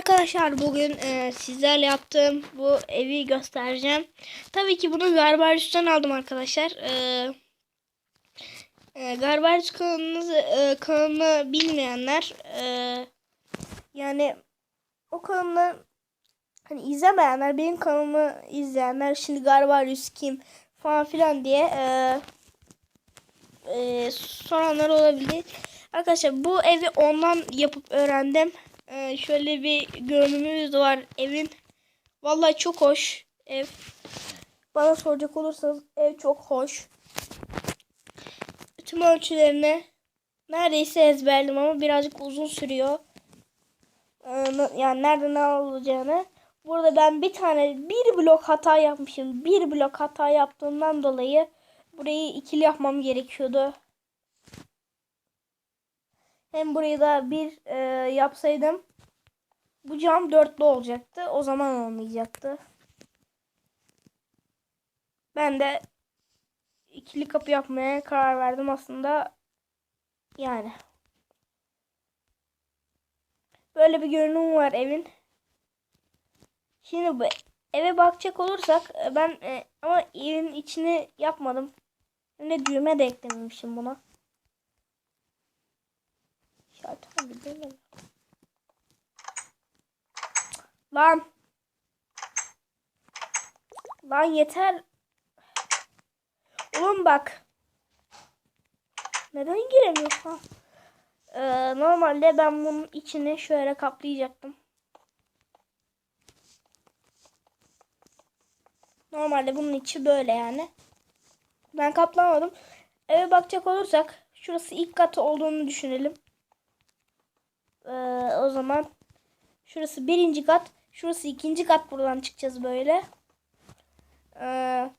arkadaşlar bugün e, sizlerle yaptığım bu evi göstereceğim. Tabii ki bunu Garbarius'tan aldım arkadaşlar. E, e, Garbarius kanalınızı, e, kanalını bilmeyenler e, yani o kanalı hani izlemeyenler benim kanalımı izleyenler şimdi Garbarius kim falan filan diye e, e, soranlar olabilir. Arkadaşlar bu evi ondan yapıp öğrendim. Ee, şöyle bir görünümümüz var evin. Vallahi çok hoş ev. Bana soracak olursanız ev çok hoş. Tüm ölçülerini neredeyse ezberledim ama birazcık uzun sürüyor. Ee, yani nerede ne olacağını. Burada ben bir tane bir blok hata yapmışım. Bir blok hata yaptığımdan dolayı burayı ikili yapmam gerekiyordu. Hem burayı da bir e, yapsaydım bu cam dörtlü olacaktı. O zaman olmayacaktı. Ben de ikili kapı yapmaya karar verdim aslında. Yani. Böyle bir görünüm var evin. Şimdi bu eve bakacak olursak e, ben e, ama evin içini yapmadım. Hem de düğme de eklememişim buna. Şartına bir denelim. Lan. Lan yeter. Oğlum bak. Neden giremiyor ha? Ee, normalde ben bunun içini şöyle kaplayacaktım. Normalde bunun içi böyle yani. Ben kaplamadım. Eve bakacak olursak şurası ilk katı olduğunu düşünelim. Ee, o zaman şurası birinci kat. Şurası ikinci kat. Buradan çıkacağız böyle. Ee,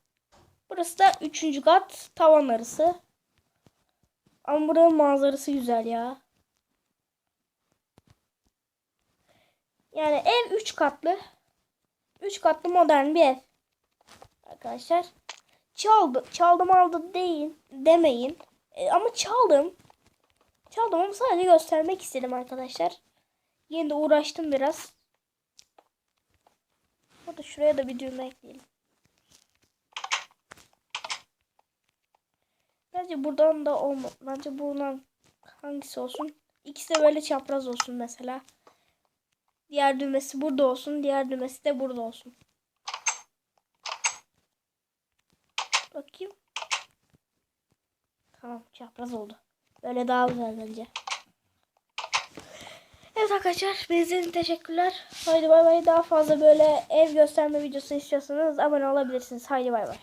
burası da üçüncü kat. Tavan arası. Ama buranın manzarası güzel ya. Yani ev üç katlı. Üç katlı modern bir ev. Arkadaşlar. Çaldı, çaldım aldı deyin, demeyin. E, ama çaldım. Çaldım ama sadece göstermek istedim arkadaşlar. Yine de uğraştım biraz. Burada şuraya da bir düğme ekleyelim. Bence buradan da olma. Bence buradan hangisi olsun? İkisi de böyle çapraz olsun mesela. Diğer düğmesi burada olsun. Diğer düğmesi de burada olsun. Bakayım. Tamam çapraz oldu. Böyle daha güzel bence. Evet arkadaşlar izlediğiniz teşekkürler. Haydi bay bay. Daha fazla böyle ev gösterme videosu istiyorsanız abone olabilirsiniz. Haydi bay bay.